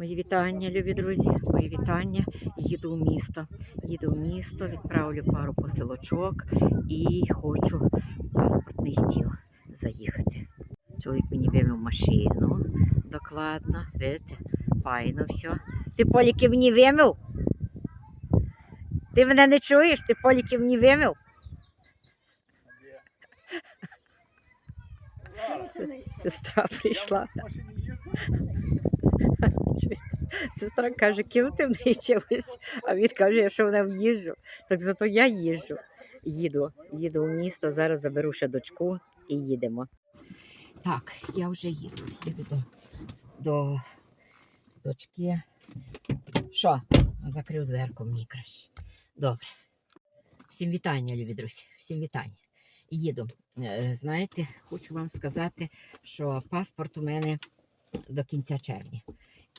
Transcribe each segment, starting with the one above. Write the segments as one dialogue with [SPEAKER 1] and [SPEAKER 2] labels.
[SPEAKER 1] Мої вітання, любі друзі, мої вітання. Їду в місто. Їду в місто, відправлю пару посилочок і хочу в паспортний стіл заїхати. Чоловік мені вивів машину докладно. Видите, файно все. Ти поліки мені вимив? Ти мене не чуєш? Ти поліки мені вимив? Сестра прийшла. Сестра каже, ким ти не вчилась? А він каже, що вона в'їжджу. Так зато я їжджу. Їду, їду в місто, зараз заберу ще дочку і їдемо. Так, я вже їду. Їду до, до дочки. Що? Закрив дверку мені краще. Добре. Всім вітання, любі друзі. Всім вітання. Їду. Е, Знаєте, хочу вам сказати, що паспорт у мене до кінця червня.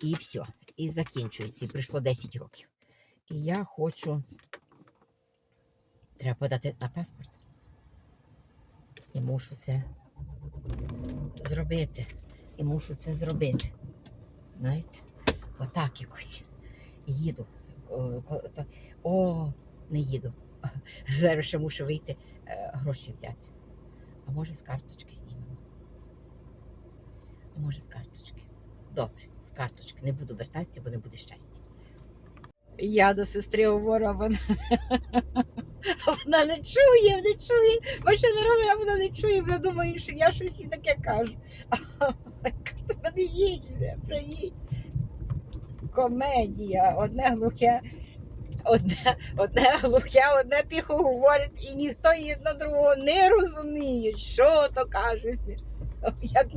[SPEAKER 1] І все. І закінчується. І прийшло 10 років. І я хочу. Треба подати на паспорт. І мушу це зробити. І мушу це зробити. Знаєте? Отак якось. Їду. О, не їду. Зараз ще мушу вийти е, гроші взяти. А може з карточки знімемо. А може з карточки. Добре, карточки. Не буду вертатися, бо не буде щастя. Я до сестри говорю, а вона, вона не чує, не чує. Машина робить, а вона не чує, вона думає, що я щось їй таке кажу. А їдь приїдь. Комедія, одне глухе, одне, одне глухе, одне тихо говорить, і ніхто її на другого не розуміє, що то кажеться. Як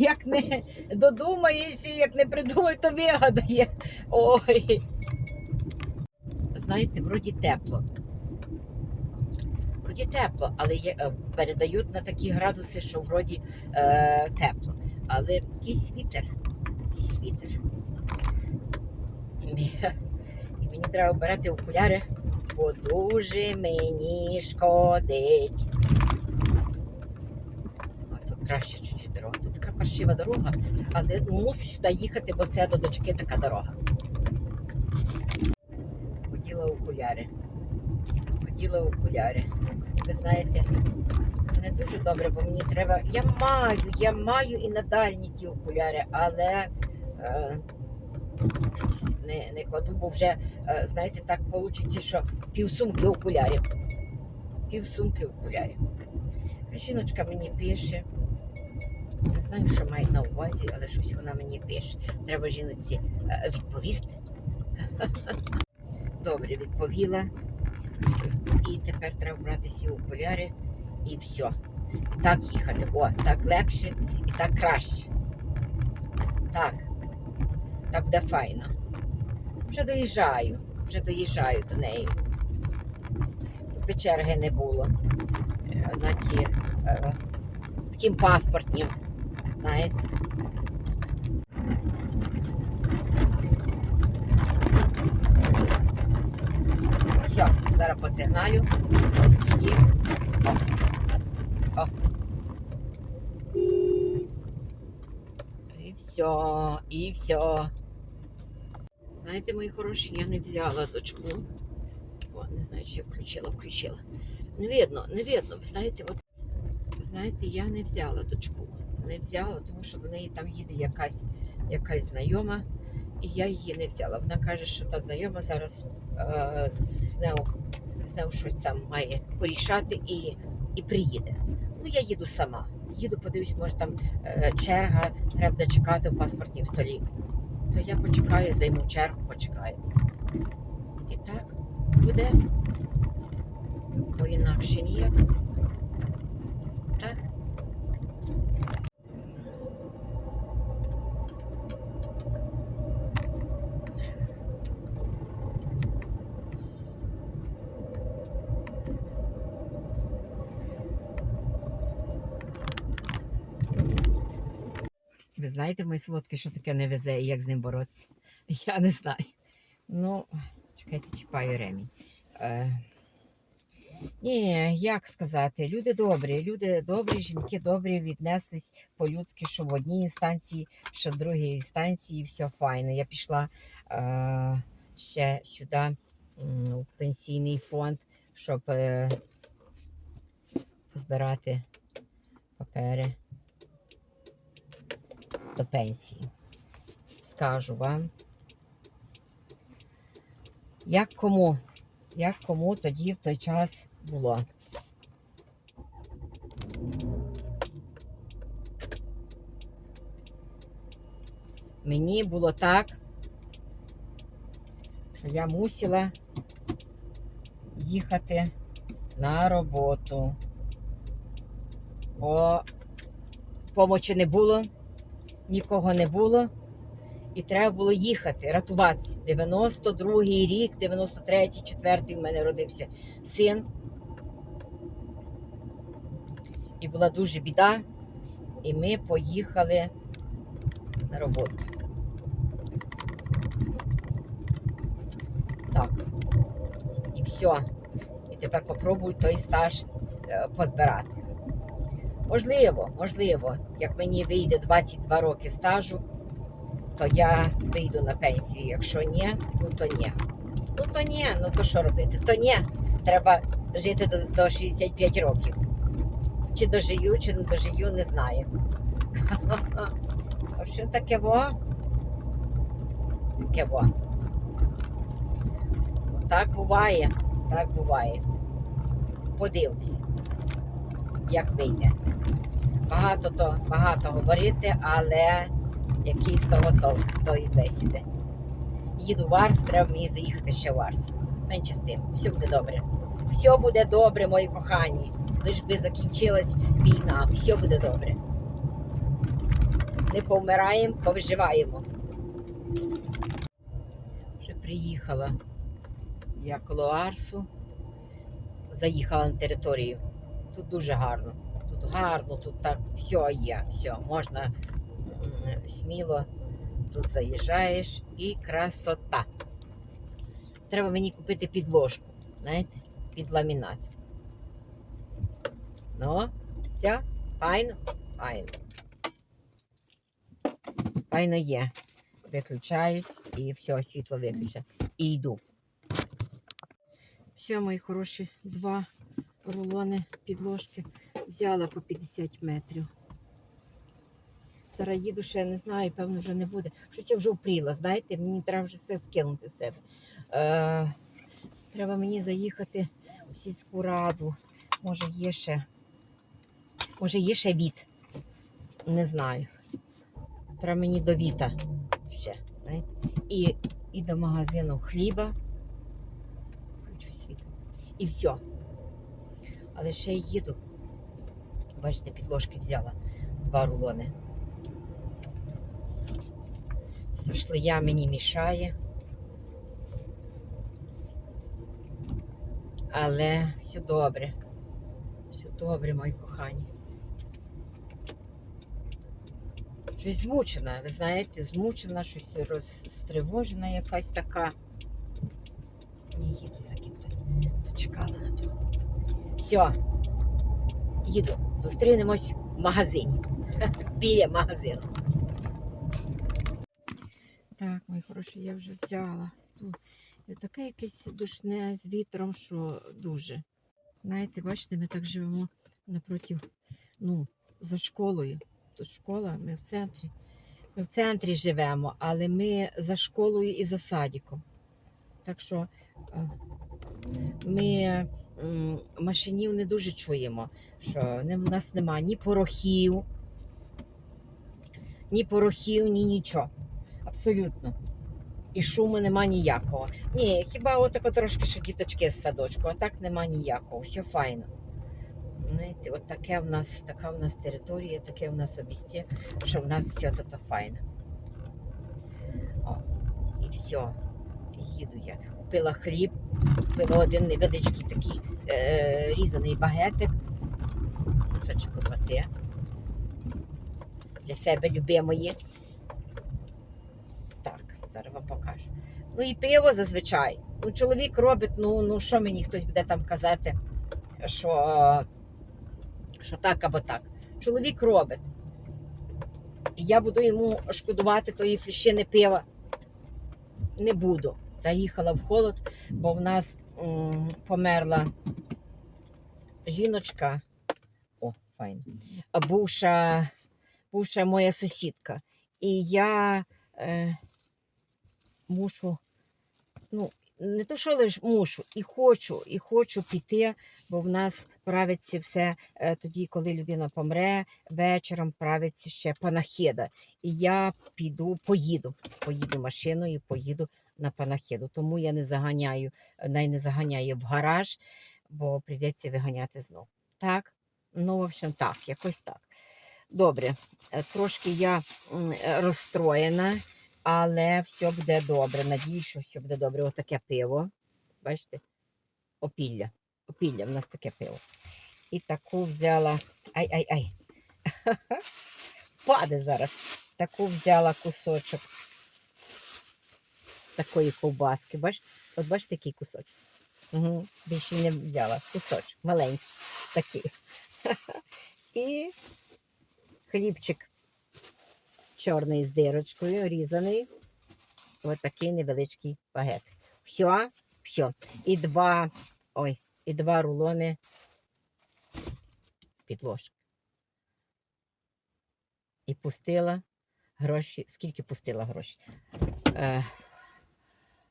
[SPEAKER 1] як не додумаєшся, як не придумає, то вигадає. Ой. Знаєте, вроді тепло. Вроді тепло, але є, е, передають на такі градуси, що вроді е, тепло. Але якийсь вітер. Якийсь вітер. І мені треба брати окуляри, бо дуже мені шкодить. Краще чуть-чуть дорога. Тут така паршива дорога, але мусиш сюди їхати, бо це до дочки така дорога. Поділа окуляри. Поділа окуляри. Ви знаєте, не дуже добре, бо мені треба. Я маю, я маю і на дальні ті окуляри, але е, не, не кладу, бо вже, е, знаєте, так вийде, що півсумки окулярів. Півсумки окулярів. Жіночка мені пише. Не знаю, що має на увазі, але щось вона мені пише. Треба жіночці е, відповісти. Добре, відповіла. І тепер треба брати ці окуляри і все. Так їхати. О, так легше і так краще. Так. Так буде файно. Вже доїжджаю, вже доїжджаю до неї. Щоб черги не було. Е, На ті, е, таким паспортнім. Знаєте. Все, зараз посигналю. І... О. О. І все, і все. Знаєте, мої хороші, я не взяла дочку. О, не знаю, чи я включила, включила. Не видно, не видно. Знаєте, от, знаєте, я не взяла дочку. Не взяла, тому що до неї там їде якась, якась знайома, і я її не взяла. Вона каже, що та знайома зараз е, з нею, щось там має порішати і, і приїде. Ну, я їду сама. Їду, подивлюсь, може там е, черга, треба чекати в паспортній столі. То я почекаю, займу чергу, почекаю. І так буде. Бо інакше ніяк. Так? Ви знаєте, мої солодкі, що таке не везе і як з ним боротися? Я не знаю. Ну, чекайте, чіпаю ремінь. Е, Ні, як сказати, люди добрі, люди добрі, жінки добрі віднеслись по-людськи, що в одній інстанції, що в другій інстанції, все файно. Я пішла е, ще сюди, в пенсійний фонд, щоб е, збирати папери до пенсії. Скажу вам, як кому, як кому тоді в той час було. Мені було так, що я мусила їхати на роботу. Бо помочі не було, нікого не було. І треба було їхати, рятуватися. 92-й рік, 93-й, 4-й в мене родився син. І була дуже біда. І ми поїхали на роботу. Так. І все. І тепер попробуй той стаж е, позбирати. Можливо, можливо, як мені вийде 22 роки стажу, то я вийду на пенсію. Якщо ні, ну то ні. Ну то ні, ну то що робити? То ні. Треба жити до, до 65 років. Чи дожию, чи не дожию, не знаю. А що таке во? Таке во. Так буває, так буває. Подивлюсь, як вийде. Багато то багато говорити, але який з того толк з тої бесіди. Їду в Арс, треба мені заїхати ще в Арс. Менше з тим, все буде добре. Все буде добре, мої кохані. Лиш би закінчилась війна, все буде добре. Не повмираємо, повиживаємо. Вже приїхала я коло Арсу, заїхала на територію. Тут дуже гарно. Тут гарно, тут так все є, все, можна сміло тут заїжджаєш і красота. Треба мені купити підложку, знаєте, під ламінат. Ну, все, файно, файно. Файно є. Виключаюсь і все, світло виключено. І йду. Все, мої хороші, два рулони підложки взяла по 50 метрів. Зараз їду ще не знаю, певно, вже не буде. Щось я вже впріла, знаєте, мені треба вже все скинути з себе. Е, треба мені заїхати у сільську раду. Може, є ще. Може, є ще від. Не знаю. Треба мені до Віта ще. І, і до магазину хліба. Включу світло. І все. Але ще й їду. Бачите, підложки взяла два рулони. Шлея мені мішає. Але все добре. Все добре, мої кохані. Щось змучена, ви знаєте, змучена, щось розтривожена якась така. Не їду за ким-то. То чекала на то. Все. Їду. Зустрінемось в магазині. Біля магазину. Так, мої хороші, я вже взяла. Таке якесь душне з вітром, що дуже. Знаєте, бачите, ми так живемо напроти, ну, за школою. Тут школа, ми в центрі. Ми в центрі живемо, але ми за школою і за садиком. Так що е, ми машинів не дуже чуємо, що в нас немає ні порохів, ні порохів, ні нічого. Абсолютно. І шуму нема ніякого. Ні, хіба отако трошки, що діточки з садочку, а так нема ніякого, все файно. Знаєте, от таке в нас, така в нас територія, таке в нас обіцє, що в нас все тут файно. О, і все. Їду я. Купила хліб, купила один невеличкий такий е, різаний багетик. Кусочок ковбаси. Для себе любимої. Так, зараз вам покажу. Ну і пиво зазвичай. Ну, чоловік робить, ну, ну що мені хтось буде там казати, що, що так або так. Чоловік робить. Я буду йому шкодувати тої фліщини пива. Не буду. Заїхала в холод, бо в нас померла жіночка. О, файно. А Бувша, бувша моя сусідка. І я е, мушу, ну, не то, що лише мушу, і хочу, і хочу піти, бо в нас правиться все е, тоді, коли людина помре, вечором правиться ще панахида. І я піду, поїду, поїду машиною, поїду на панахиду. Тому я не заганяю, най не заганяю в гараж, бо прийдеться виганяти знов. Так? Ну, в общем, так, якось так. Добре, е, трошки я розстроєна, але все буде добре. Надіюсь, що все буде добре. Отаке пиво. Бачите? Опілля. Опілля, в нас таке пиво. І таку взяла. Ай-ай-ай. Паде зараз. Таку взяла кусочок такої ковбаски. Бачите? От бачите, який кусочок. Угу. Більше не взяла. Кусочок. Маленький. Такий. І хлібчик чорний з дирочкою, різаний. Ось такий невеличкий багет. Все, все. І два, ой, і два рулони підложки. І пустила гроші. Скільки пустила гроші? Е,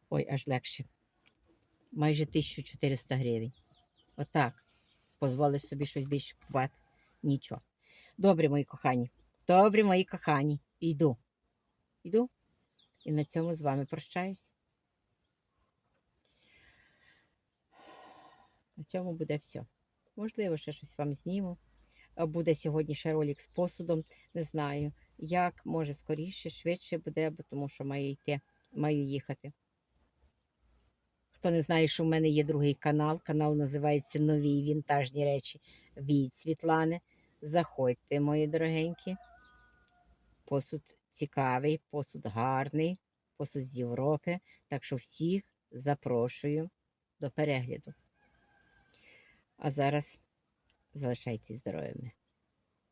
[SPEAKER 1] ой, аж легше. Майже 1400 гривень. Отак. Позволиш собі щось більше купувати. Нічого. Добре, мої кохані. Добре, мої кохані. Йду. Йду. І на цьому з вами прощаюсь. Цьому буде все. Можливо, ще щось вам зніму. Е, Буде сьогодні ще ролик з посудом. Не знаю, як, може, скоріше, швидше буде, бо тому що маю йти, маю їхати. Хто не знає, що в мене є другий канал. Канал називається Нові вінтажні речі від Світлани. Заходьте, мої дорогенькі. Посуд цікавий, посуд гарний, посуд з Європи. Так що всіх запрошую до перегляду. А зараз залишайтесь здоровими.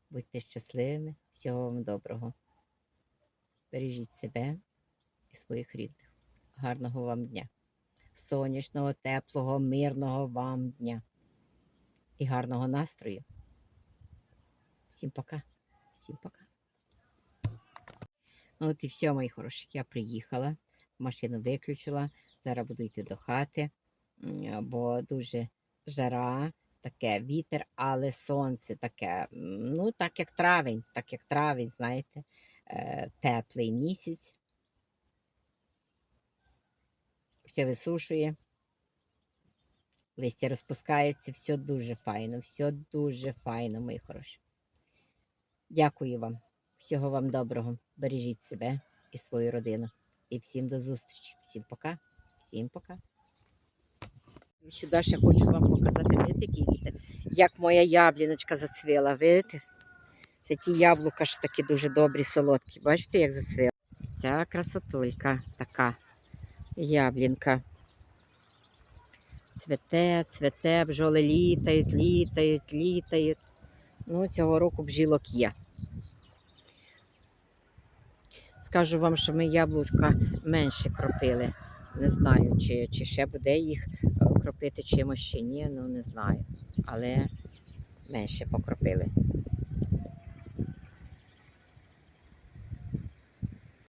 [SPEAKER 1] Будьте щасливими, всього вам доброго. Бережіть себе і своїх рідних. Гарного вам дня! Сонячного, теплого, мирного вам дня і гарного настрою. Всім пока. Всім пока. Ну от і все, мої хороші. Я приїхала, машину виключила. Зараз буду йти до хати, бо дуже жара, таке вітер, але сонце таке, ну, так як травень, так як травень, знаєте, е, теплий місяць. Все висушує. Листя розпускається, все дуже файно, все дуже файно, мої хороші. Дякую вам. Всього вам доброго. Бережіть себе і свою родину. І всім до зустрічі. Всім пока. Всім пока. Сюди ще хочу вам показати, видите, який. Як моя ябліночка зацвіла, видите? Це ті яблука ж такі дуже добрі, солодкі. Бачите, як зацвіла? Ця красотулька така яблінка. Цвете, цвете, бджоли літають, літають, літають. Ну, цього року бджілок є. Скажу вам, що ми яблучка менше кропили. Не знаю, чи, чи ще буде їх е, кропити чимось чи ні, ну не знаю. Але менше покропили.